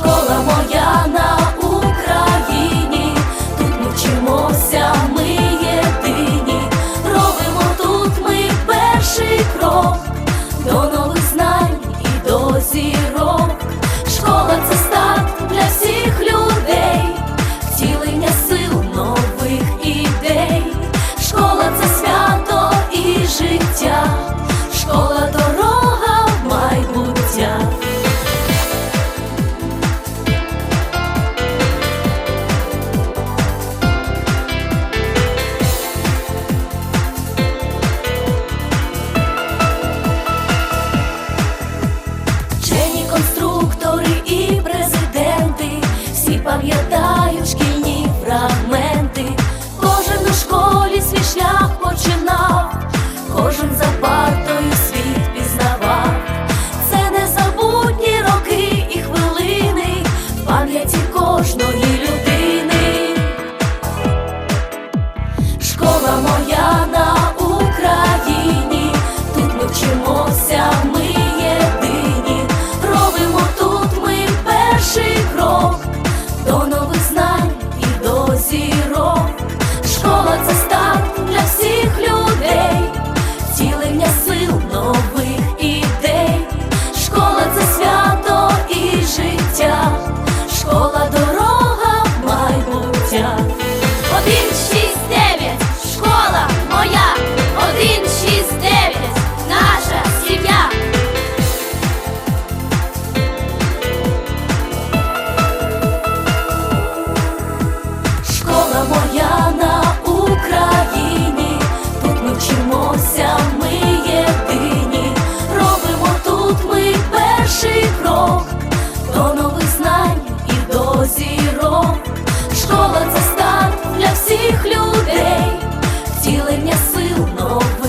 школа моя. Пам'ятаю шкільні фрагменти, кожен у школі свій шлях. поливня сил нових.